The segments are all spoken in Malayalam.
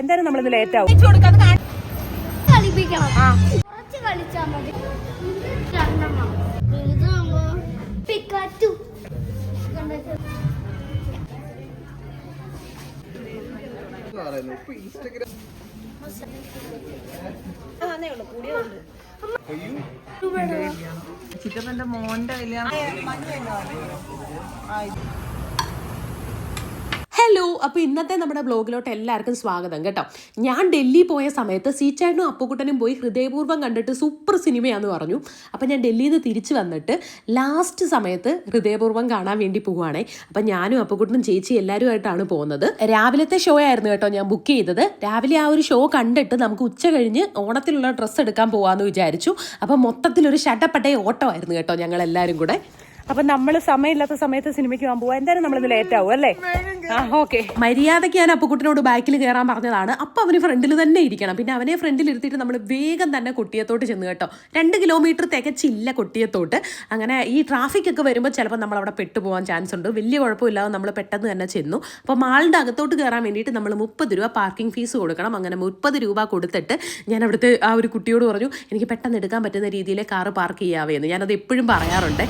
എന്തായാലും നമ്മളിത് ലേറ്റ് ആവും. ചിറ്റപ്പന്റെ മോന്റെ കല്യാണം. ഹലോ അപ്പോൾ ഇന്നത്തെ നമ്മുടെ ബ്ലോഗിലോട്ട് എല്ലാവർക്കും സ്വാഗതം കേട്ടോ. ഞാൻ ഡൽഹി പോയ സമയത്ത് സീച്ചായിട്ടും അപ്പുക്കുട്ടനും പോയി ഹൃദയപൂർവം കണ്ടിട്ട് സൂപ്പർ സിനിമയാന്ന് പറഞ്ഞു. അപ്പോൾ ഞാൻ ഡൽഹിയിൽ നിന്ന് തിരിച്ചു വന്നിട്ട് ലാസ്റ്റ് സമയത്ത് ഹൃദയപൂർവം കാണാൻ വേണ്ടി പോവുകയാണേ. അപ്പോൾ ഞാനും അപ്പുക്കുട്ടനും ചേച്ചി എല്ലാവരുമായിട്ടാണ് പോകുന്നത്. രാവിലത്തെ ഷോ ആയിരുന്നു കേട്ടോ ഞാൻ ബുക്ക് ചെയ്തത്. രാവിലെ ആ ഒരു ഷോ കണ്ടിട്ട് നമുക്ക് ഉച്ച കഴിഞ്ഞ് ഓണത്തിലുള്ള ഡ്രസ്സ് എടുക്കാൻ പോകാമെന്ന് വിചാരിച്ചു. അപ്പോൾ മൊത്തത്തിലൊരു ഷട്ടപ്പെട്ട ഓട്ടമായിരുന്നു കേട്ടോ ഞങ്ങൾ എല്ലാവരും കൂടെ. അപ്പൊ നമ്മൾ സമയമില്ലാത്ത സമയത്ത് സിനിമയ്ക്ക് പോകാൻ പോവാ. എന്തായാലും നമ്മളിത് ലേറ്റ് ആവും അല്ലേ? ഓക്കെ. മര്യാദയ്ക്ക് ഞാൻ അപ്പുക്കുട്ടനോട് ബാക്കിൽ കയറാൻ പറഞ്ഞതാണ്. അപ്പൊ അവന് ഫ്രണ്ടിൽ തന്നെ ഇരിക്കണം. പിന്നെ അവനെ ഫ്രണ്ടിൽ ഇരുത്തിയിട്ട് നമ്മൾ വേഗം തന്നെ കൊട്ടിയത്തോട്ട് ചെന്ന് കേട്ടോ. രണ്ട് കിലോമീറ്റർ തികച്ചില്ല കൊട്ടിയത്തോട്ട്. അങ്ങനെ ഈ ട്രാഫിക് ഒക്കെ വരുമ്പോൾ ചിലപ്പോൾ നമ്മൾ അവിടെ പെട്ടുപോകാൻ ചാൻസ് ഉണ്ട്. വലിയ കുഴപ്പമില്ലാതെ നമ്മൾ പെട്ടെന്ന് തന്നെ ചെന്നു. അപ്പോൾ മാളിന്റെ അകത്തോട്ട് കയറാൻ വേണ്ടിയിട്ട് നമ്മൾ മുപ്പത് രൂപ പാർക്കിംഗ് ഫീസ് കൊടുക്കണം. അങ്ങനെ മുപ്പത് രൂപ കൊടുത്തിട്ട് ഞാൻ അവിടുത്തെ ആ ഒരു കുട്ടിയോട് പറഞ്ഞു എനിക്ക് പെട്ടെന്ന് എടുക്കാൻ പറ്റുന്ന രീതിയിലെ കാറ് പാർക്ക് ചെയ്യാവേ എന്ന്. ഞാനത് എപ്പോഴും പറയാറുണ്ട്.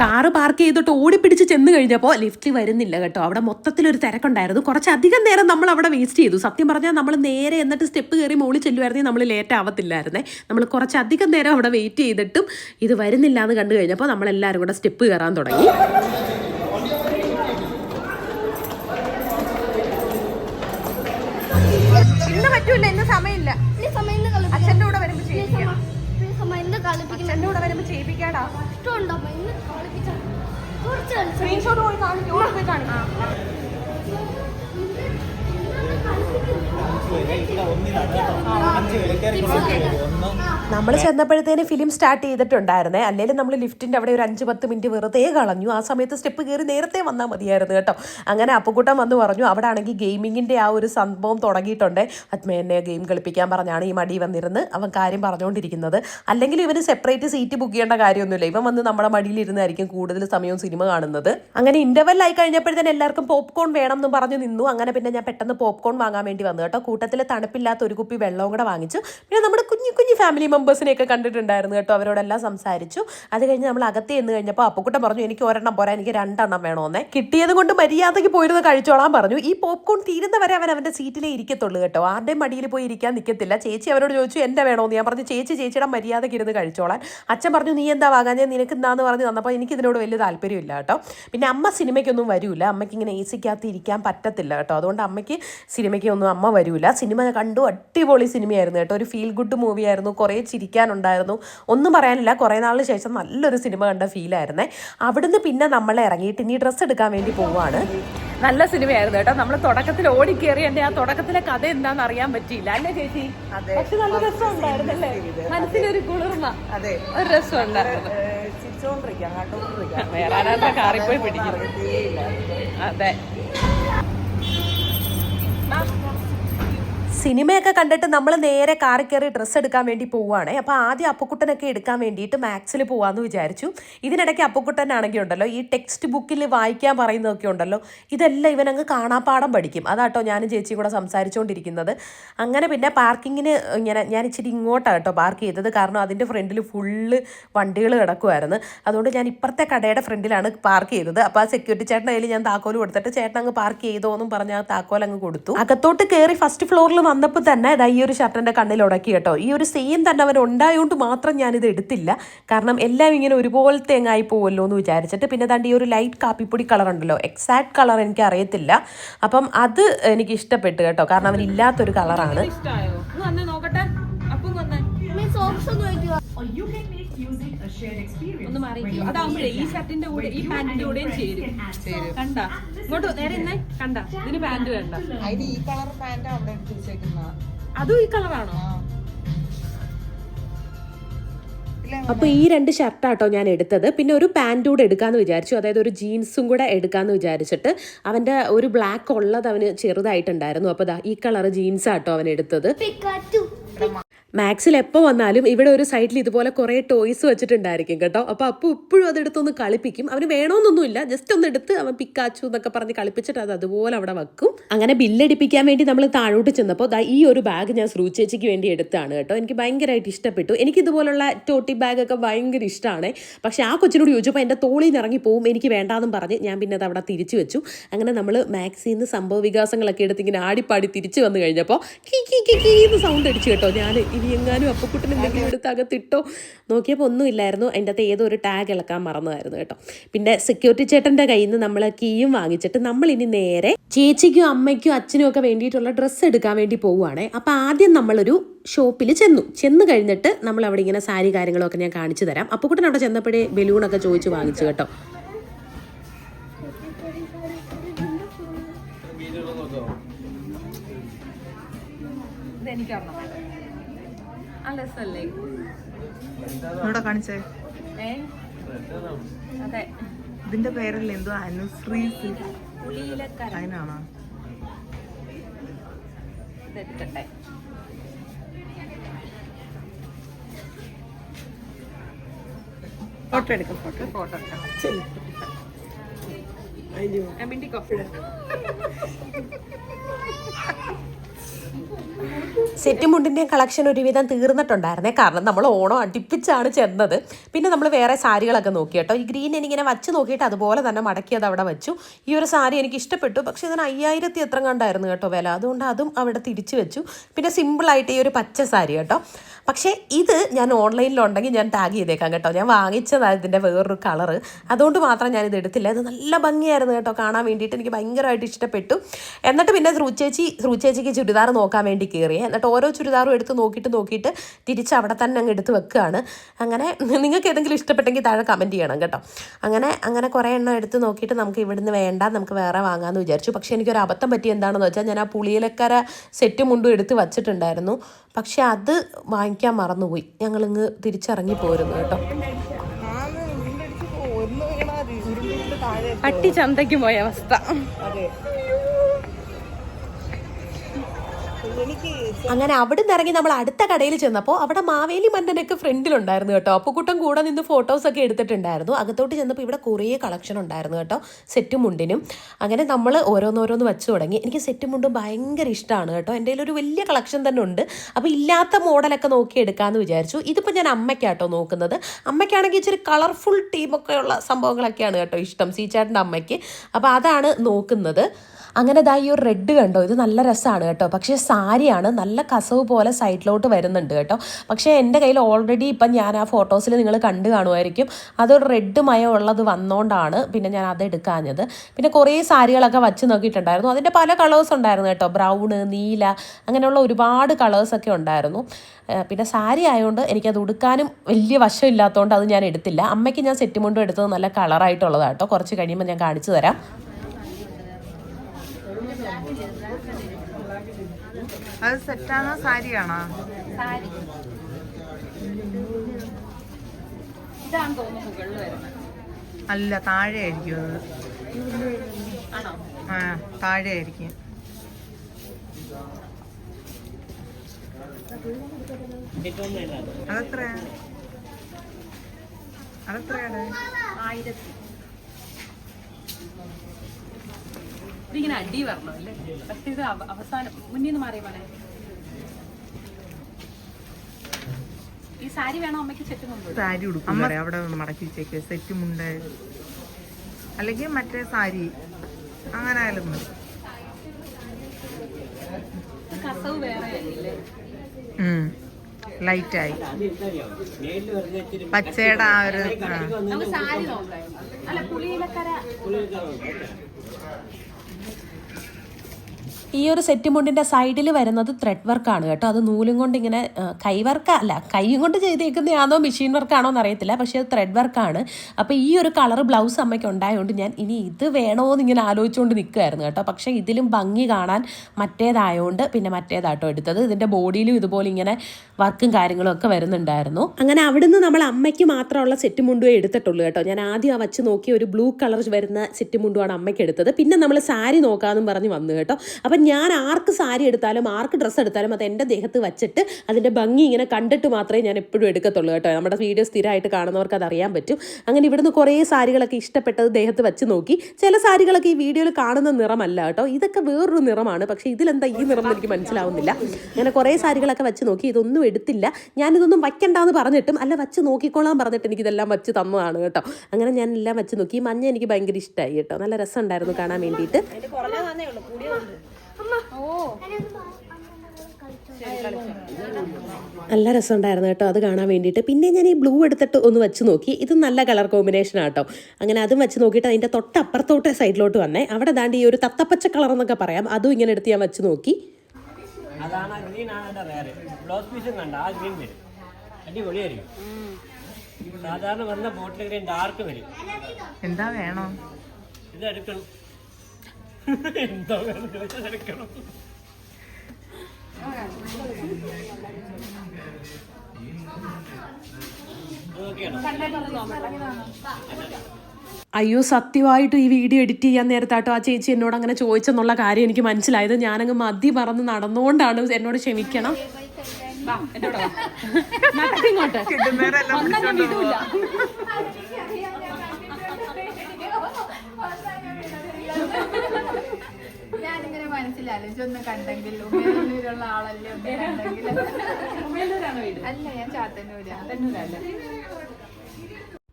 കാറ് പാർക്ക് ചെയ്തിട്ട് ഓടിപ്പിടിച്ച് ചെന്ന് കഴിഞ്ഞപ്പോൾ ലിഫ്റ്റ് വരുന്നില്ല കേട്ടോ. അവിടെ മൊത്തത്തിലൊരു തിരക്കുണ്ടായിരുന്നു. കുറച്ചധികം നേരം നമ്മൾ അവിടെ വേസ്റ്റ് ചെയ്തു. സത്യം പറഞ്ഞാൽ നമ്മൾ നേരെ എന്നിട്ട് സ്റ്റെപ്പ് കയറി മുകളിൽ ചെല്ലുമായിരുന്നെങ്കിൽ നമ്മൾ ലേറ്റ് ആവത്തില്ലായിരുന്നേ. നമ്മൾ കുറച്ചധികം നേരം അവിടെ വെയിറ്റ് ചെയ്തിട്ടും ഇത് വരുന്നില്ല എന്ന് കണ്ടു കഴിഞ്ഞപ്പോൾ നമ്മളെല്ലാവരും കൂടെ സ്റ്റെപ്പ് കയറാൻ തുടങ്ങി. ഇന്ന് പറ്റൂല ഇന്ന് സമയമില്ല. ഈ കൂടെ വരുമ്പോ ചെയ്യിപ്പിക്കാടാ. ഇഷ്ടമുണ്ടോ? അമ്മ? ഇന്ന് കളിപ്പിച്ചാ കുറച്ച് കളിച്ചാ സ്ക്രീൻഷോട്ട് പോയി കാണിക്കും. ഓടി പോയി കാണിക്കാം. നമ്മൾ ചെന്നപ്പോഴത്തേന് ഫിലിം സ്റ്റാർട്ട് ചെയ്തിട്ടുണ്ടായിരുന്നേ. അല്ലെങ്കിൽ നമ്മൾ ലിഫ്റ്റിന്റെ അവിടെ ഒരു അഞ്ച് പത്ത് മിനിറ്റ് വെറുതെ കളഞ്ഞു. ആ സമയത്ത് സ്റ്റെപ്പ് കയറി നേരത്തെ വന്നാൽ മതിയായിരുന്നു കേട്ടോ. അങ്ങനെ അപ്പുക്കുട്ടൻ വന്ന് പറഞ്ഞു അവിടെ ആണെങ്കിൽ ഗെയിമിങ്ങിന്റെ ആ ഒരു സംഭവം തുടങ്ങിയിട്ടുണ്ട്. അത്മ എന്നെ ഗെയിം കളിപ്പിക്കാൻ പറഞ്ഞാണ് ഈ മടി വന്നിരുന്ന് അവൻ കാര്യം പറഞ്ഞുകൊണ്ടിരിക്കുന്നത് അല്ലെങ്കിൽ ഇവന് സെപ്പറേറ്റ് സീറ്റ് ബുക്ക് ചെയ്യേണ്ട കാര്യമൊന്നുമില്ല. ഇവൻ വന്ന് നമ്മുടെ മടിയിലിരുന്നായിരിക്കും കൂടുതൽ സമയവും സിനിമ കാണുന്നത്. അങ്ങനെ ഇന്റർവെല്ലായി കഴിഞ്ഞപ്പോഴത്തേന് എല്ലാവർക്കും പോപ്കോൺ വേണം എന്ന് പറഞ്ഞു നിന്നു. അങ്ങനെ പിന്നെ ഞാൻ പെട്ടെന്ന് പോപ്കോൺ വാങ്ങാൻ വേണ്ടി വന്നു കേട്ടോ. കൂട്ടത്തിൽ തണുപ്പില്ലാത്ത ഒരു കുപ്പി വെള്ളവും കൂടെ വാങ്ങിച്ചു. പിന്നെ നമ്മുടെ കുഞ്ഞു കുഞ്ഞു ഫാമിലി മെമ്പേഴ്സിനെയൊക്കെ കണ്ടിട്ടുണ്ടായിരുന്നു കേട്ടോ അവരോടെല്ലാം സംസാരിച്ചു. അത് കഴിഞ്ഞ് നമ്മൾ അകത്ത് ചെന്ന് കഴിഞ്ഞപ്പോൾ അപ്പുക്കുട്ടൻ പറഞ്ഞു എനിക്ക് ഒരെണ്ണം പോരാ എനിക്ക് രണ്ടെണ്ണം വേണമെന്നേ കിട്ടിയത് കൊണ്ട് മര്യാദയ്ക്ക് പോയിരുന്ന് കഴിച്ചോളാൻ പറഞ്ഞു. ഈ പോപ്കോൺ തീരുന്ന വരെ അവൻ അവന്റെ സീറ്റിലേ ഇരിക്കത്തുള്ളൂ കേട്ടോ. ആരുടെയും മടിയിൽ പോയി ഇരിക്കാൻ നിൽക്കത്തില്ല ചേച്ചി അവരോട് ചോദിച്ചു എന്റെ വേണമെന്ന് ഞാൻ പറഞ്ഞു ചേച്ചി ചേച്ചിയുടെ മര്യാദയ്ക്ക് ഇരുന്ന് കഴിച്ചോളാൻ. അച്ഛൻ പറഞ്ഞു നീ എന്താ വാങ്ങാൻ ഞാൻ നിനക്ക് എന്താന്ന് പറഞ്ഞ് തന്നപ്പോൾ എനിക്ക് ഇതിനോട് വലിയ താല്പര്യമില്ല കേട്ടോ. പിന്നെ അമ്മ സിനിമയ്ക്കൊന്നും വരൂല. അമ്മയ്ക്ക് ഇങ്ങനെ എ സിക്കകത്ത് ഇരിക്കാൻ പറ്റത്തില്ല കേട്ടോ. അതുകൊണ്ട് അമ്മയ്ക്ക് സിനിമയ്ക്കൊന്നും അമ്മ വരൂല. സിനിമ കണ്ടു അടിപൊളി സിനിമയായിരുന്നു. കേട്ടോ. ഒരു ഫീൽ ഗുഡ് മൂവിയായിരുന്നു കുറേ ചിരിക്കാനുണ്ടായിരുന്നു. ഒന്നും പറയാനില്ല. കുറേ നാളിന് ശേഷം നല്ലൊരു സിനിമ കണ്ട ഫീലായിരുന്നേ അവിടുന്ന് പിന്നെ നമ്മൾ ഇറങ്ങിയിട്ട് ഇനി ഡ്രസ്സ് എടുക്കാൻ വേണ്ടി പോവാണ്. നല്ല സിനിമയായിരുന്നു കേട്ടോ. നമ്മൾ തുടക്കത്തിൽ ഓടിക്കേറി എന്റെ ആ തുടക്കത്തിലെ കഥ എന്താന്ന് അറിയാൻ പറ്റിയില്ല. അല്ലേ ചേച്ചി? അതെ. പക്ഷെ നല്ല രസമുണ്ടായിരുന്നല്ലേ? മനസ്സിനൊരു കുളിർമ. അതെ. ഒരു രസം ഉണ്ടായിരുന്നു വേറെ ആരാണ്ട് കാറിൽ പോയി പിടിക്കും അതെ. സിനിമയൊക്കെ കണ്ടിട്ട് നമ്മൾ നേരെ കാറി കയറി ഡ്രസ്സ് എടുക്കാൻ വേണ്ടി പോവുകയാണ് അപ്പോൾ ആദ്യം അപ്പുക്കുട്ടനൊക്കെ എടുക്കാൻ വേണ്ടിയിട്ട് മാക്സിൽ പോകാമെന്ന് വിചാരിച്ചു. ഇതിനിടയ്ക്ക് അപ്പുക്കുട്ടനാണെങ്കിൽ ഉണ്ടല്ലോ ഈ ടെക്സ്റ്റ് ബുക്കിൽ വായിക്കാൻ പറയുന്നതൊക്കെ ഉണ്ടല്ലോ ഇതെല്ലാം ഇവനങ്ങ് കാണാപ്പാടം പഠിക്കും. അതാട്ടോ ഞാനും ചേച്ചിയും കൂടെ സംസാരിച്ചുകൊണ്ടിരിക്കുന്നത് അങ്ങനെ പിന്നെ പാർക്കിങ്ങിന് ഇങ്ങനെ ഞാൻ ഇച്ചിരി ഇങ്ങോട്ടാണ് കേട്ടോ പാർക്ക് ചെയ്തത്. കാരണം അതിന്റെ ഫ്രണ്ടിൽ ഫുള്ള് വണ്ടികൾ കിടക്കുമായിരുന്നു അതുകൊണ്ട് ഞാൻ ഇപ്പുറത്തെ കടയുടെ ഫ്രണ്ടിലാണ് പാർക്ക് ചെയ്തത്. അപ്പോൾ ആ സെക്യൂരിറ്റി ചേട്ടന്റെ കയ്യിൽ ഞാൻ താക്കോൽ കൊടുത്തിട്ട് ചേട്ടൻ അങ്ങ് പാർക്ക് ചെയ്തോ എന്നും പറഞ്ഞ് ആ താക്കോൽ അങ്ങ് കൊടുത്തു. അകത്തോട്ട് കയറി ഫസ്റ്റ് ഫ്ലോറിൽ വന്നപ്പോൾ തന്നെ ഇതാ ഈ ഒരു ഷർട്ടിന്റെ കണ്ണിൽ ഉടക്കി കേട്ടോ. ഈ ഒരു സെയിം തന്നെ അവൻ ഉണ്ടായതുകൊണ്ട് മാത്രം ഞാനിത് എടുത്തില്ല. കാരണം എല്ലാം ഇങ്ങനെ ഒരുപോലത്തെ എങ്ങായി പോകുമല്ലോ എന്ന് വിചാരിച്ചിട്ട് പിന്നെ ദാണ്ട് ഈ ഒരു ലൈറ്റ് കാപ്പിപ്പൊടി കളർ ഉണ്ടല്ലോ. എക്സാക്ട് കളർ എനിക്ക് അറിയത്തില്ല അപ്പം അത് എനിക്ക് ഇഷ്ടപ്പെട്ടു കേട്ടോ. കാരണം അവൻ ഇല്ലാത്തൊരു കളറാണ് മാറിക്കോ അതാവുമ്പോഴേ ഈ ഷർട്ടിന്റെ കൂടെ ഈ പാന്റിന്റെ കൂടെയും ചേരും. കണ്ട? ഇങ്ങോട്ട് നേരെ ഇന്നേ കണ്ട? ഇതിന് പാന്റ് വേണ്ട. ഈ കളർ പാന്റ് അവിടെ അതും ഈ കളറാണോ? അപ്പോൾ ഈ രണ്ട് ഷർട്ടാട്ടോ ഞാൻ എടുത്തത്. പിന്നെ ഒരു പാന്റ് കൂടെ എടുക്കാമെന്ന് വിചാരിച്ചു. അതായത് ഒരു ജീൻസും കൂടെ എടുക്കാമെന്ന് വിചാരിച്ചിട്ട് അവന്റെ ഒരു ബ്ലാക്ക് ഉള്ളത് അവന് ചെറുതായിട്ടുണ്ടായിരുന്നു. അപ്പോൾ ദാ ഈ കളർ ജീൻസ് ആട്ടോ അവൻ എടുത്തത്. മാക്സിൽ എപ്പോൾ വന്നാലും ഇവിടെ ഒരു സൈഡിൽ ഇതുപോലെ കുറേ ടോയ്സ് വെച്ചിട്ടുണ്ടായിരിക്കും കേട്ടോ. അപ്പോൾ അപ്പോൾ ഇപ്പോഴും അതെടുത്തൊന്ന് കളിപ്പിക്കും. അവന് വേണമെന്നൊന്നുമില്ല ജസ്റ്റ് ഒന്ന് എടുത്ത് അവൻ പിക്കാച്ചു എന്നൊക്കെ പറഞ്ഞ് കളിപ്പിച്ചിട്ട് അത് അതുപോലെ അവിടെ വെക്കും. അങ്ങനെ ബില്ലടിപ്പിക്കാൻ വേണ്ടി നമ്മൾ താഴോട്ട് ചെന്നപ്പോൾ ദാ ഈ ഒരു ബാഗ് ഞാൻ ശ്രു ചേച്ചിക്ക് വേണ്ടി എടുത്താണ് കേട്ടോ. എനിക്ക് ഭയങ്കരമായിട്ട് ഇഷ്ടപ്പെട്ടു. എനിക്ക് ഇതുപോലുള്ള ടോട്ടി ബാഗൊക്കെ ഭയങ്കര ഇഷ്ടമാണ് പക്ഷേ ആ കൊച്ചിനോട് ചോദിച്ചപ്പോൾ എന്റെ തോളിൽ നിന്ന് ഇറങ്ങി പോകും എനിക്ക് വേണ്ടാന്നും പറഞ്ഞ് ഞാൻ പിന്നെ അത് അവിടെ തിരിച്ചു വെച്ചു. അങ്ങനെ നമ്മൾ മാക്സിൽ നിന്ന് സംഭവ വികാസങ്ങളൊക്കെ എടുത്ത് ഇങ്ങനെ ആടിപ്പാടി തിരിച്ചു വന്നു കഴിഞ്ഞപ്പോൾ കീ കീ കീ കീ എന്ന് സൗണ്ട് അടിച്ചു കേട്ടോ ഞാൻ എങ്ങാനും അപ്പക്കുട്ടൻ എന്തെങ്കിലും എടുത്ത് അകത്തിട്ടോ? നോക്കിയപ്പോൾ ഒന്നും ഇല്ലായിരുന്നു. അതിന്റെ അകത്ത് ഏതോ ഒരു ടാഗ് ഇളക്കാൻ മറന്നതായിരുന്നു കേട്ടോ. പിന്നെ സെക്യൂരിറ്റി ചേട്ടന്റെ കയ്യിൽ നിന്ന് നമ്മൾ കീയും വാങ്ങിച്ചിട്ട് നമ്മൾ ഇനി നേരെ ചേച്ചിക്കും അമ്മയ്ക്കും അച്ഛനും ഒക്കെ വേണ്ടിയിട്ടുള്ള ഡ്രസ്സ് എടുക്കാൻ വേണ്ടി പോവുകയാണ് അപ്പോൾ ആദ്യം നമ്മളൊരു ഷോപ്പിൽ ചെന്നു. ചെന്ന് കഴിഞ്ഞിട്ട് നമ്മൾ അവിടെ ഇങ്ങനെ സാരി കാര്യങ്ങളൊക്കെ ഞാൻ കാണിച്ചു തരാം. അപ്പക്കുട്ടൻ അവിടെ ചെന്നപ്പോഴേ ബലൂണൊക്കെ ചോദിച്ച് വാങ്ങിച്ചു കേട്ടോ. ഇതെനിക്കൊരെണ്ണം ആ രസമല്ലേ ഇവിടെ കാണിച്ചേ അതെ. ഇതിന്റെ പേരല്ലേ? എന്തോ അനുശ്രീ അതിനാണോ? ഇതെടുക്കട്ടെ ഫോട്ടോ എടുക്കാം ഫോട്ടോ ഫോട്ടോ എടുക്കാം. ഞാൻ മിണ്ടി കോഫി സെറ്റ് മുണ്ടിന്റെയും കളക്ഷൻ ഒരുവിധം തീർന്നിട്ടുണ്ടായിരുന്നേ. കാരണം നമ്മൾ ഓണം അടുപ്പിച്ചാണ് ചെന്നത്. പിന്നെ നമ്മൾ വേറെ സാരികളൊക്കെ നോക്കി കേട്ടോ. ഈ ഗ്രീൻ എനിക്കിങ്ങനെ വച്ച് നോക്കിയിട്ട് അതുപോലെ തന്നെ മടക്കി അത് അവിടെ വെച്ചു. ഈ ഒരു സാരി എനിക്ക് ഇഷ്ടപ്പെട്ടു. പക്ഷേ ഇതിന് അയ്യായിരത്തി എത്ര കണ്ടായിരുന്നു കേട്ടോ വില. അതുകൊണ്ട് അതും അവിടെ തിരിച്ചു വെച്ചു. പിന്നെ സിമ്പിളായിട്ട് ഈ ഒരു പച്ച സാരി കേട്ടോ. പക്ഷേ ഇത് ഞാൻ ഓൺലൈനിലുണ്ടെങ്കിൽ ഞാൻ ടാഗ് ചെയ്തേക്കാം കേട്ടോ. ഞാൻ വാങ്ങിച്ചതാണ് ഇതിന്റെ വേറൊരു കളറ് അതുകൊണ്ട് മാത്രം ഞാൻ ഇത് എടുത്തില്ല. ഇത് നല്ല ഭംഗിയായിരുന്നു കേട്ടോ. കാണാൻ വേണ്ടിയിട്ട് എനിക്ക് ഭയങ്കരമായിട്ട് ഇഷ്ടപ്പെട്ടു. എന്നിട്ട് പിന്നെ ശ്രൂച്ചേച്ചി ശ്രൂച്ചേച്ചിക്ക് ചുരിദാർ നോക്കാൻ വേണ്ടി കയറി എന്നിട്ട് ഓരോ ചുരിദാറും എടുത്ത് നോക്കിയിട്ട് നോക്കിയിട്ട് തിരിച്ച് അവിടെ തന്നെ അങ്ങ് എടുത്ത് വെക്കുകയാണ്. അങ്ങനെ നിങ്ങൾക്ക് ഏതെങ്കിലും ഇഷ്ടപ്പെട്ടെങ്കിൽ താഴെ കമന്റ് ചെയ്യണം കേട്ടോ. അങ്ങനെ അങ്ങനെ കുറേ എണ്ണം എടുത്ത് നോക്കിയിട്ട് നമുക്ക് ഇവിടുന്ന് വേണ്ട നമുക്ക് വേറെ വാങ്ങാമെന്ന് വിചാരിച്ചു. പക്ഷേ എനിക്കൊരു അബദ്ധം പറ്റി എന്താണെന്ന് വെച്ചാൽ ഞാൻ ആ പുളിയിലക്കര സെറ്റ് മുണ്ടും എടുത്ത് വച്ചിട്ടുണ്ടായിരുന്നു. പക്ഷെ അത് വാങ്ങിക്കാൻ മറന്നുപോയി. ഞങ്ങളിങ്ങ് തിരിച്ചിറങ്ങി പോരുന്നു കേട്ടോ. പട്ടി ചന്തയ്ക്ക് പോയ അവസ്ഥ. അങ്ങനെ അവിടെ നിന്ന് ഇറങ്ങി നമ്മൾ അടുത്ത കടയിൽ ചെന്നപ്പോൾ അവിടെ മാവേലി മന്നനൊക്കെ ഫ്രണ്ടിലുണ്ടായിരുന്നു കേട്ടോ. അപ്പുക്കുട്ടം കൂടെ നിന്ന് ഫോട്ടോസ് ഫോട്ടോസൊക്കെ എടുത്തിട്ടുണ്ടായിരുന്നു. അകത്തോട്ട് ചെന്നപ്പോൾ ഇവിടെ കുറേ കളക്ഷൻ ഉണ്ടായിരുന്നു കേട്ടോ. സെറ്റും മുണ്ടിനും. അങ്ങനെ നമ്മൾ ഓരോന്നോരോന്ന് വെച്ച് തുടങ്ങി. എനിക്ക് സെറ്റും മുണ്ടും ഭയങ്കര ഇഷ്ടമാണ് കേട്ടോ. എന്റെ ഒരു വലിയ കളക്ഷൻ തന്നെ ഉണ്ട്. അപ്പോൾ ഇല്ലാത്ത മോഡലൊക്കെ നോക്കി എടുക്കാമെന്ന് വിചാരിച്ചു. ഇതിപ്പോൾ ഞാൻ അമ്മയ്ക്കാട്ടോ നോക്കുന്നത്. അമ്മയ്ക്കാണെങ്കിൽ ഇച്ചിരി കളർഫുൾ ടീമൊക്കെ ഉള്ള സംഭവങ്ങളൊക്കെയാണ് കേട്ടോ ഇഷ്ടം. സീച്ചാട്ടിന്റെ അമ്മയ്ക്ക്. അപ്പോൾ അതാണ് നോക്കുന്നത്. അങ്ങനെ ദാ ഈ ഒരു റെഡ് കണ്ടോ? ഇത് നല്ല രസമാണ് കേട്ടോ. പക്ഷേ സാരിയാണ് നല്ല കസവ് പോലെ സൈഡിലോട്ട് വരുന്നുണ്ട് കേട്ടോ. പക്ഷേ എന്റെ കയ്യിൽ ഓൾറെഡി ഇപ്പം ഞാൻ ആ ഫോട്ടോസിൽ നിങ്ങൾ കണ്ടു കാണുമായിരിക്കും. അതൊരു റെഡ് മയം ഉള്ളത് വന്നോണ്ടാണ് പിന്നെ ഞാൻ അത് എടുക്കാഞ്ഞത്. പിന്നെ കുറേ സാരികളൊക്കെ വച്ച് നോക്കിയിട്ടുണ്ടായിരുന്നു. അതിന്റെ പല കളേഴ്സ് ഉണ്ടായിരുന്നു കേട്ടോ. ബ്രൗണ് നീല അങ്ങനെയുള്ള ഒരുപാട് കളേഴ്സൊക്കെ ഉണ്ടായിരുന്നു. പിന്നെ സാരി ആയതുകൊണ്ട് എനിക്കത് ഉടുക്കാനും വലിയ വശം ഇല്ലാത്തതുകൊണ്ട് അത് ഞാൻ എടുത്തില്ല. അമ്മയ്ക്ക് ഞാൻ സെറ്റ് മുണ്ടും എടുത്തത് നല്ല കളറായിട്ടുള്ളതാട്ടോ കുറച്ച് കഴിയുമ്പോൾ ഞാൻ കാണിച്ചു തരാം. അത് സെറ്റാണോ? സാരിയാണോ? അല്ല താഴെ ആയിരിക്കും അത് ആ താഴെ ആയിരിക്കും അതെത്രയാ? അതെത്രയാണ് ആയിരത്തി. ഇതിങ്ങനെ അടി വരണം അല്ലേ? പക്ഷെ ഇത് അവസാനം മുന്നിൽ നിന്ന് മാറിയ പോലെ. ഈ സാരി വേണം അമ്മയ്ക്ക് സെറ്റ് മുമ്പ്? സാരി ഉടുക്കും അവിടെ മടക്കി വെച്ചേക്ക്. സെറ്റ് മുണ്ട്. അല്ലെങ്കിൽ മറ്റേ സാരി. അങ്ങനെ ആയാലും മതി. കസവ് വേറെ ലൈറ്റായി പച്ചയുടെ ആ ഒരു なるほど。ഈ ഒരു സെറ്റ് മുണ്ടിന്റെ സൈഡിൽ വരുന്നത് ത്രെഡ് വർക്കാണ് കേട്ടോ. അത് നൂലും കൊണ്ട് ഇങ്ങനെ കൈവർക്ക് അല്ല കൈയും കൊണ്ട് ചെയ്തേക്കുന്നതാണോ മെഷീൻ വർക്കാണോ എന്ന് അറിയത്തില്ല പക്ഷേ അത് ത്രെഡ് വർക്കാണ് അപ്പോൾ ഈ ഒരു കളർ ബ്ലൗസ് അമ്മയ്ക്ക് ഉണ്ടായതുകൊണ്ട് ഞാൻ ഇനി ഇത് വേണോ എന്ന് ഇങ്ങനെ ആലോചിച്ചുകൊണ്ട് നിൽക്കുമായിരുന്നു കേട്ടോ. പക്ഷേ ഇതിലും ഭംഗി കാണാൻ മറ്റേതായതുകൊണ്ട് പിന്നെ മറ്റേതാട്ടോ എടുത്തത്. ഇതിന്റെ ബോഡിയിലും ഇതുപോലെ ഇങ്ങനെ വർക്കും കാര്യങ്ങളും ഒക്കെ വരുന്നുണ്ടായിരുന്നു. അങ്ങനെ അവിടുന്ന് നമ്മൾ അമ്മയ്ക്ക് മാത്രമുള്ള സെറ്റ് മുണ്ടുവേ എടുത്തിട്ടുള്ളൂ കേട്ടോ. ഞാൻ ആദ്യം ആ വച്ച് നോക്കി ഒരു ബ്ലൂ കളർ വരുന്ന സെറ്റ് മുണ്ടുമാണ് അമ്മയ്ക്ക് എടുത്തത്. പിന്നെ നമ്മൾ സാരി നോക്കാമെന്നും പറഞ്ഞ് വന്നു കേട്ടോ. അപ്പം ഞാൻ ആർക്ക് സാരി എടുത്താലും ആർക്ക് ഡ്രസ്സ് എടുത്താലും അത് എന്റെ ദേഹത്ത് വെച്ചിട്ട് അതിന്റെ ഭംഗി ഇങ്ങനെ കണ്ടിട്ട് മാത്രമേ ഞാൻ എപ്പോഴും എടുക്കത്തുള്ളൂ കേട്ടോ. നമ്മുടെ വീഡിയോ സ്ഥിരമായിട്ട് കാണുന്നവർക്ക് അത് അറിയാൻ പറ്റും. അങ്ങനെ ഇവിടുന്ന് കുറേ സാരികളൊക്കെ ഇഷ്ടപ്പെട്ടത് ദേഹത്ത് വെച്ച് നോക്കി. ചില സാരികളൊക്കെ ഈ വീഡിയോയിൽ കാണുന്ന നിറമല്ല കേട്ടോ. ഇതൊക്കെ വേറൊരു നിറമാണ്. പക്ഷേ ഇതിലെന്താ ഈ നിറം എനിക്ക് മനസ്സിലാവുന്നില്ല. അങ്ങനെ കുറേ സാരികളൊക്കെ വെച്ച് നോക്കി. ഇതൊന്നും എടുത്തില്ല. ഞാനിതൊന്നും വയ്ക്കണ്ടെന്ന് പറഞ്ഞിട്ടും അല്ല വെച്ച് നോക്കിക്കോളാൻ പറഞ്ഞിട്ട് എനിക്കിതെല്ലാം വെച്ച് തന്നതാണ് കേട്ടോ. അങ്ങനെ ഞാൻ എല്ലാം വെച്ച് നോക്കി. മഞ്ഞ എനിക്ക് ഭയങ്കര ഇഷ്ടമായി കേട്ടോ. നല്ല രസമുണ്ടായിരുന്നു കാണാൻ വേണ്ടിയിട്ട്. നല്ല രസമുണ്ടായിരുന്നു കേട്ടോ അത് കാണാൻ വേണ്ടിയിട്ട്. പിന്നെ ഞാൻ ഈ ബ്ലൂ എടുത്തിട്ട് ഒന്ന് വെച്ച് നോക്കി. ഇത് നല്ല കളർ കോമ്പിനേഷൻ ആട്ടോ. അങ്ങനെ അതും വെച്ച് നോക്കിയിട്ട് അതിന്റെ തൊട്ടപ്പുറത്തോട്ട് സൈഡിലോട്ട് വന്നേ. അവിടെ ദാണ്ട് ഈ ഒരു തത്തപ്പച്ച കളർ എന്നൊക്കെ പറയാം. അതും ഇങ്ങനെ എടുത്ത് ഞാൻ വെച്ച് നോക്കി. അതാണ് ഗ്രീൻ ആണ് അതിന്റെ റയർ ബ്ലൗസ് പീസും കണ്ട ആ ഗ്രീൻ വരും. അടിപൊളിയായിരിക്കും. സാധാരണ വന്ന ബോട്ടിൽ ഗ്രീൻ ഡാർക്ക് വരും. എന്താ വേണം? ഇത് എടുക്കണം. എന്തോ അയ്യോ സത്യമായിട്ട് ഈ വീഡിയോ എഡിറ്റ് ചെയ്യാൻ നേരത്താട്ടോ ആ ചേച്ചി എന്നോട് അങ്ങനെ ചോദിച്ചെന്നുള്ള കാര്യം എനിക്ക് മനസ്സിലായത്. ഞാനങ്ങ് മതി പറന്ന് നടന്നുകൊണ്ടാണ് എന്നോട് ക്ഷമിക്കണം. ഇങ്ങോട്ട്. മനസ്സിലാലോചിച്ച് ഒന്ന് കണ്ടെങ്കിൽ ഉമ്മയിലൂരുള്ള ആളല്ലേ ഒന്ന് കണ്ടെങ്കിൽ വീട്? അല്ല ഞാൻ ചാത്തന്നൂരാ?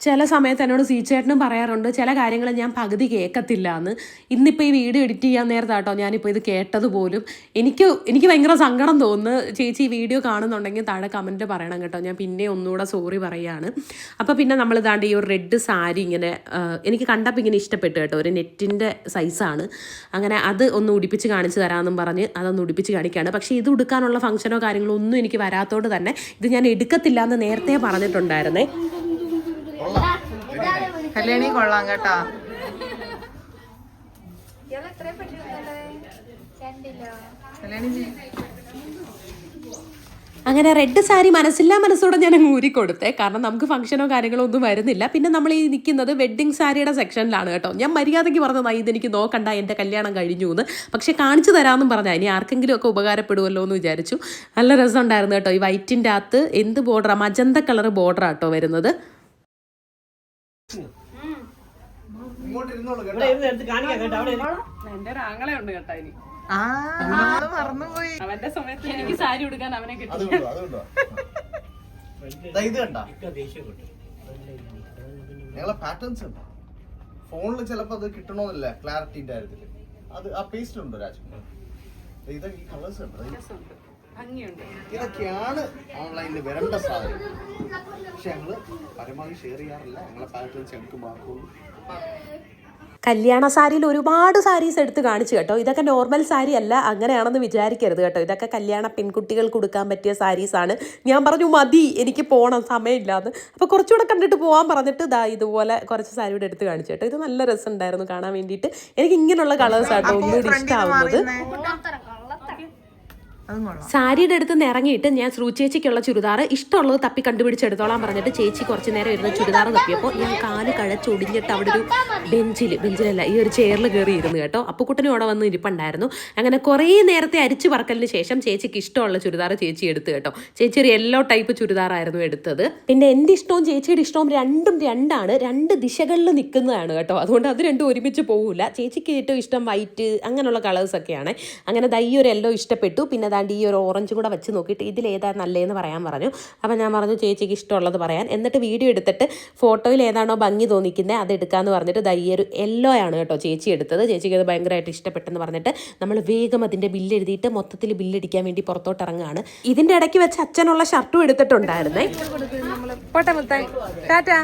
ചില സമയത്ത് എന്നോട് സീച്ചേട്ടനും പറയാറുണ്ട് ചില കാര്യങ്ങൾ ഞാൻ പകുതി കേൾക്കത്തില്ല എന്ന് ഇന്നിപ്പോൾ ഈ വീഡിയോ എഡിറ്റ് ചെയ്യാൻ നേരത്തെ കേട്ടോ ഞാനിപ്പോൾ ഇത് കേട്ടത് പോലും. എനിക്ക് എനിക്ക് ഭയങ്കര സങ്കടം തോന്നുന്നു. ചേച്ചി ഈ വീഡിയോ കാണുന്നുണ്ടെങ്കിൽ താഴെ കമന്റ് പറയണം കേട്ടോ. ഞാൻ പിന്നെ ഒന്നുകൂടെ സോറി പറയുകയാണ് അപ്പോൾ പിന്നെ നമ്മൾ ഇതാണ്ട് ഈ ഒരു റെഡ് സാരി ഇങ്ങനെ എനിക്ക് കണ്ടപ്പോൾ ഇങ്ങനെ ഇഷ്ടപ്പെട്ടു കേട്ടോ. ഒരു നെറ്റിന്റെ സൈസാണ് അങ്ങനെ അത് ഒന്ന് ഉടിപ്പിച്ച് കാണിച്ചു തരാമെന്നും പറഞ്ഞ് അതൊന്ന് ഉടിപ്പിച്ച് കാണിക്കുകയാണ് പക്ഷേ ഇത് ഉടുക്കാനുള്ള ഫംഗ്ഷനോ കാര്യങ്ങളോ ഒന്നും എനിക്ക് വരാത്തോണ്ട് തന്നെ ഇത് ഞാൻ എടുക്കത്തില്ല എന്ന് നേരത്തെ പറഞ്ഞിട്ടുണ്ടായിരുന്നേ. കല്യാണി കൊള്ളാം കേട്ടാ. അങ്ങനെ റെഡ് സാരി മനസ്സില്ലാ മനസ്സോടെ ഞാൻ അങ്ങ് ഊരിക്കൊടുത്തേ കാരണം നമുക്ക് ഫംഗ്ഷനോ കാര്യങ്ങളോ ഒന്നും വരുന്നില്ല. പിന്നെ നമ്മൾ ഈ നിൽക്കുന്നത് വെഡ്ഡിങ് സാരിയുടെ സെക്ഷനിലാണ് കേട്ടോ. ഞാൻ മര്യാദയ്ക്ക് പറഞ്ഞതാ ഇതെനിക്ക് നോക്കണ്ട എന്റെ കല്യാണം കഴിഞ്ഞു എന്ന്. പക്ഷേ കാണിച്ചു തരാമെന്നും പറഞ്ഞാൽ ഇനി ആർക്കെങ്കിലും ഒക്കെ ഉപകാരപ്പെടുമല്ലോ എന്ന് വിചാരിച്ചു. നല്ല രസമുണ്ടായിരുന്നു കേട്ടോ. ഈ വൈറ്റിന്റെ അകത്ത് എന്ത് ബോർഡറാണ് മജന്ത കളർ ബോർഡറാട്ടോ വരുന്നത്. ഇവിടെ ഇരുന്ന് എടുത്ത് കാണിക്കാം കേട്ടോ അവിടെ ഇരി. എന്റെ ഒരു ആങ്ങളെ ഉണ്ട് കേട്ടാ ഇനി. മറന്നുപോയി. അവന്റെ സമയത്ത് എനിക്ക് സാരി ഉടുക്കാൻ അവനെ കിട്ടി. ഇത് കണ്ട? പാറ്റേൺസ് ഉണ്ട്? ഫോണിൽ ചിലപ്പോ അത് കിട്ടണമെന്നില്ല ക്ലാരിറ്റിന്റെ കാര്യത്തിൽ. അത് ആ പേസ്റ്റ് ഉണ്ടോ രാജ്കുമാർ ദാ ഇത് ഈ കളേഴ്സ് ഉണ്ട്? ഭംഗിയുണ്ട്. ഇതൊക്കെയാണ് ഓൺലൈനിൽ വരേണ്ട സാധനം. പക്ഷെ ഞങ്ങൾ പരമാവധി ഷെയർ ചെയ്യാറില്ല. ഞങ്ങളെ പാറ്റേൺസ് ഞങ്ങൾക്ക് മാർക്കുള്ളൂ കല്യാണ സാരിയിൽ ഒരുപാട് സാരീസ് എടുത്ത് കാണിച്ചു കേട്ടോ. ഇതൊക്കെ നോർമൽ സാരി അല്ല അങ്ങനെയാണെന്ന് വിചാരിക്കരുത് കേട്ടോ. ഇതൊക്കെ കല്യാണ പെൺകുട്ടികൾ കൊടുക്കാൻ പറ്റിയ സാരീസാണ് ഞാൻ പറഞ്ഞു മതി എനിക്ക് പോകണം സമയമില്ലാന്ന്. അപ്പോൾ കുറച്ചുകൂടെ കണ്ടിട്ട് പോകാൻ പറഞ്ഞിട്ട് ഇതാ ഇതുപോലെ കുറച്ച് സാരി ഇവിടെ എടുത്ത് കാണിച്ചു കേട്ടോ. ഇത് നല്ല രസമുണ്ടായിരുന്നു കാണാൻ വേണ്ടിയിട്ട്. എനിക്ക് ഇങ്ങനെയുള്ള കളേഴ്സ് ആട്ടോ ഒന്നുകൂടി ഇഷ്ടമാവുന്നത് സാരിയുടെ അടുത്ത് നിന്ന് ഇറങ്ങിയിട്ട് ഞാൻ ശ്രു ചേച്ചിക്കുള്ള ചുരിദാർ ഇഷ്ടമുള്ളത് തപ്പി കണ്ടുപിടിച്ചെടുത്തോളാൻ പറഞ്ഞിട്ട് ചേച്ചി കുറച്ച് നേരം ഇരുന്ന് ചുരിദാർ തപ്പിയപ്പോൾ ഞാൻ കാൽ കഴച്ചൊടിഞ്ഞിട്ട് അവിടെ ഒരു ബെഞ്ചിൽ ബെഞ്ചിലല്ല ഈ ഒരു ചെയറിൽ കയറി ഇരുന്ന് കേട്ടോ. അപ്പുക്കുട്ടനും അവിടെ വന്ന് ഇരിപ്പുണ്ടായിരുന്നു. അങ്ങനെ കുറേ നേരത്തെ അരിച്ചു പറക്കലിന് ശേഷം ചേച്ചിക്ക് ഇഷ്ടമുള്ള ചുരിദാർ ചേച്ചി എടുത്ത് കേട്ടോ. ചേച്ചി ഒരു യെല്ലോ ടൈപ്പ് ചുരിദാറായിരുന്നു എടുത്തത്. പിന്നെ എന്റെ ഇഷ്ടവും ചേച്ചിയുടെ ഇഷ്ടവും രണ്ടും രണ്ടാണ്. രണ്ട് ദിശകളിൽ നിൽക്കുന്നതാണ് കേട്ടോ. അതുകൊണ്ട് അത് രണ്ടും ഒരുമിച്ച് പോകില്ല ചേച്ചിക്ക് ഏറ്റവും ഇഷ്ടം വൈറ്റ് അങ്ങനെയുള്ള കളേഴ്സ് ഒക്കെയാണ്. അങ്ങനെ ദൈ ഒരു യെല്ലോ ഇഷ്ടപ്പെട്ടു. പിന്നെ ദാണ്ട് ഈ ഒരു ഓറഞ്ച് കൂടെ വെച്ച് നോക്കിയിട്ട് ഇതിലേതാ നല്ലതെന്ന് പറയാൻ പറഞ്ഞു. അപ്പോൾ ഞാൻ പറഞ്ഞു ചേച്ചിക്ക് ഇഷ്ടമുള്ളത് പറയാൻ. എന്നിട്ട് വീഡിയോ എടുത്തിട്ട് ഫോട്ടോയിൽ ഏതാണോ ഭംഗി തോന്നിക്കുന്നത് അത് എടുക്കാമെന്ന് പറഞ്ഞിട്ട് ദൈ ഒരു യെല്ലോ ആണ് കേട്ടോ ചേച്ചി എടുത്തത്. ചേച്ചിക്ക് അത് ഭയങ്കരമായിട്ട് ഇഷ്ടപ്പെട്ടെന്ന് പറഞ്ഞിട്ട് നമ്മൾ വേഗം അതിന്റെ ബില്ല് എഴുതിയിട്ട് മൊത്തത്തിൽ ബില്ലടിക്കാൻ വേണ്ടി പുറത്തോട്ട് ഇറങ്ങുകയാണ്. ഇതിന്റെ ഇടയ്ക്ക് വെച്ച് അച്ഛനുള്ള ഷർട്ടും എടുത്തിട്ടുണ്ടായിരുന്നേ. പോട്ടെ മുത്തായി ടാറ്റാ.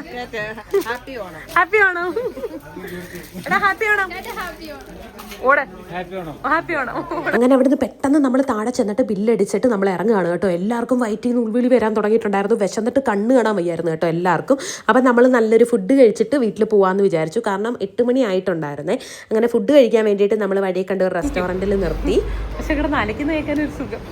ഹാപ്പി ആണോ? എടാ ഹാപ്പി ആണോ? ഓടെ. ഹാപ്പി ഓണം അങ്ങനെ അവിടുന്ന് പെട്ടെന്ന് നമ്മൾ താഴെ ചെന്നിട്ട് ബില്ലടിച്ചിട്ട് നമ്മൾ ഇറങ്ങുകയാണ് കേട്ടോ. എല്ലാവർക്കും വയറ്റിൽ നിന്ന് ഉൾവിളി വരാൻ തുടങ്ങിയിട്ടുണ്ടായിരുന്നു. വിശന്നിട്ട് കണ്ണ് കാണാൻ വയ്യായിരുന്നു കേട്ടോ എല്ലാവർക്കും. അപ്പം നമ്മൾ നല്ലൊരു ഫുഡ് കഴിച്ചിട്ട് വീട്ടിൽ പോകാമെന്ന് വിചാരിച്ചു. കാരണം എട്ട് മണി ആയിട്ടുണ്ടായിരുന്നേ. അങ്ങനെ ഫുഡ് കഴിക്കാൻ വേണ്ടിയിട്ട് നമ്മൾ വഴിയെ കണ്ട ഒരു റെസ്റ്റോറന്റിൽ നിർത്തി. പക്ഷെ ഇവിടെ നനയ്ക്കുന്ന കേൾക്കാൻ ഒരു സുഖം.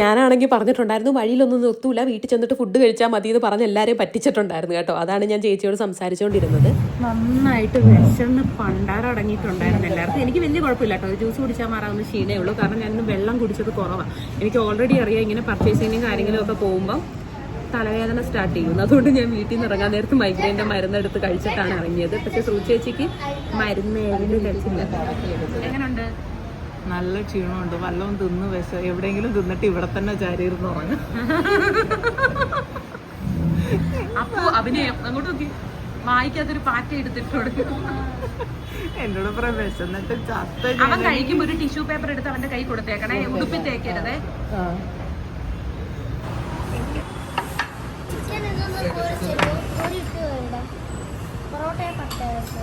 ഞാനാണെങ്കിൽ പറഞ്ഞിട്ടുണ്ടായിരുന്നു വഴിയിലൊന്നും നിർത്തൂല വീട്ടിൽ ചെന്നിട്ട് ഫുഡ് കഴിച്ചാൽ മതി എന്ന് പറഞ്ഞ് എല്ലാവരെയും പറ്റിച്ചിട്ടുണ്ടായിരുന്നു കേട്ടോ. അതാണ് ഞാൻ ചേച്ചിയോട് സംസാരിച്ചുകൊണ്ടിരുന്നത് നന്നായിട്ട് വിശന്ന് പണ്ടാറടങ്ങിയിട്ടുണ്ടായിരുന്നു എല്ലാവർക്കും. എനിക്ക് വലിയ കുഴപ്പമില്ല കേട്ടോ. ജ്യൂസ് കുടിച്ചാൽ മാറാവുന്ന ക്ഷീണേ ഉള്ളൂ. കാരണം ഞാൻ ഇന്ന് വെള്ളം കുടിച്ചത് കുറവാണ് എനിക്ക് ഓൾറെഡി അറിയാം ഇങ്ങനെ പർച്ചേസിങ്ങും കാര്യങ്ങളും ഒക്കെ പോകുമ്പോൾ തലവേദന സ്റ്റാർട്ട് ചെയ്യുന്നു. അതുകൊണ്ട് ഞാൻ വീട്ടിൽ നിന്ന് ഇറങ്ങാൻ നേരത്ത് മൈഗ്രൈന്റെ മരുന്നെടുത്ത് കഴിച്ചിട്ടാണ് ഇറങ്ങിയത്. പക്ഷേ സൂചേച്ചിക്ക് മരുന്ന് കഴിച്ചില്ല. എങ്ങനെയുണ്ട് നല്ല ക്ഷീണമുണ്ട്. വല്ലതും തിന്ന് വിശ എവിടെയെങ്കിലും തിന്നിട്ട് ഇവിടെ തന്നെ ചാരിയിരുന്ന് ഉറങ്ങും. അപ്പോ അഭിനയം അങ്ങോട്ട് നോക്കി. വായിക്കാത്തൊരു പാറ്റ എടുത്തിട്ട് കൊടുക്കും എന്നോട് വിശന്നിട്ട് ചത്ത അവൻ കഴിക്കുമ്പോ ഒരു ടിഷ്യൂ പേപ്പർ എടുത്ത് അവന്റെ കൈ കൊടുത്തേക്കണേ. ഉടുപ്പി തേക്കരുതേ. പൊറോട്ടയെ പട്ടേഴ്സ്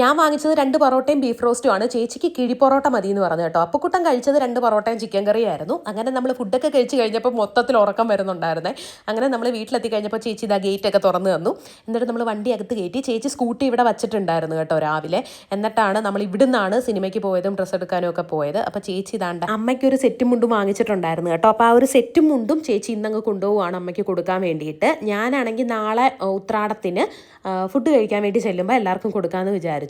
ഞാൻ വാങ്ങിച്ചത് രണ്ട് പൊറോട്ടയും ബീഫ് റോസ്റ്റും ആണ്. ചേച്ചിക്ക് കിഴി പൊറോട്ട മതി എന്ന് പറഞ്ഞു കേട്ടോ. അപ്പക്കുട്ടൻ കഴിച്ചത് രണ്ട് പൊറോട്ടയും ചിക്കൻ കറിയായിരുന്നു അങ്ങനെ നമ്മൾ ഫുഡൊക്കെ കഴിച്ച് കഴിഞ്ഞപ്പോൾ മൊത്തത്തിൽ ഉറക്കം വരുന്നുണ്ടായിരുന്നേ. അങ്ങനെ നമ്മൾ വീട്ടിലെത്തി കഴിഞ്ഞപ്പോൾ ചേച്ചി ഇതാ ഗേറ്റൊക്കെ തുറന്നു തന്നു. എന്നിട്ട് നമ്മൾ വണ്ടി അകത്ത് കയറ്റി ചേച്ചി സ്കൂട്ടി ഇവിടെ വച്ചിട്ടുണ്ടായിരുന്നു കേട്ടോ രാവിലെ. എന്നിട്ടാണ് നമ്മൾ ഇവിടുന്നാണ് സിനിമയ്ക്ക് പോയതും ഡ്രസ്സ് എടുക്കാനും ഒക്കെ പോയത്. അപ്പോൾ ചേച്ചി ഇതാണ്ട് അമ്മയ്ക്ക് ഒരു സെറ്റും മുണ്ടും വാങ്ങിച്ചിട്ടുണ്ടായിരുന്നു കേട്ടോ. അപ്പോൾ ആ ഒരു സെറ്റും മുണ്ടും ചേച്ചി ഇന്നങ്ങ് കൊണ്ടുപോവാണ് അമ്മയ്ക്ക് കൊടുക്കാൻ വേണ്ടിയിട്ട്. ഞാനാണെങ്കിൽ നാളെ ഉത്രാടത്തിന് ഫുഡ് കഴിക്കാൻ വേണ്ടി ചെല്ലുമ്പോൾ എല്ലാവർക്കും കൊടുക്കാമെന്ന് വിചാരിച്ചു.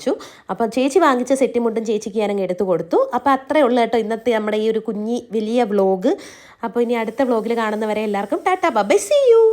അപ്പം ചേച്ചി വാങ്ങിച്ച സെറ്റി മുണ്ടും ചേച്ചിക്ക് ഞാനങ്ങ് എടുത്തു കൊടുത്തു. അപ്പോൾ അത്രേ ഉള്ളൂ കേട്ടോ ഇന്നത്തെ നമ്മുടെ ഈ ഒരു കുഞ്ഞി വലിയ വ്ലോഗ്. അപ്പോൾ ഇനി അടുത്ത വ്ലോഗിൽ കാണുന്നവരെ എല്ലാവർക്കും ടാറ്റാ ബൈ സി യു.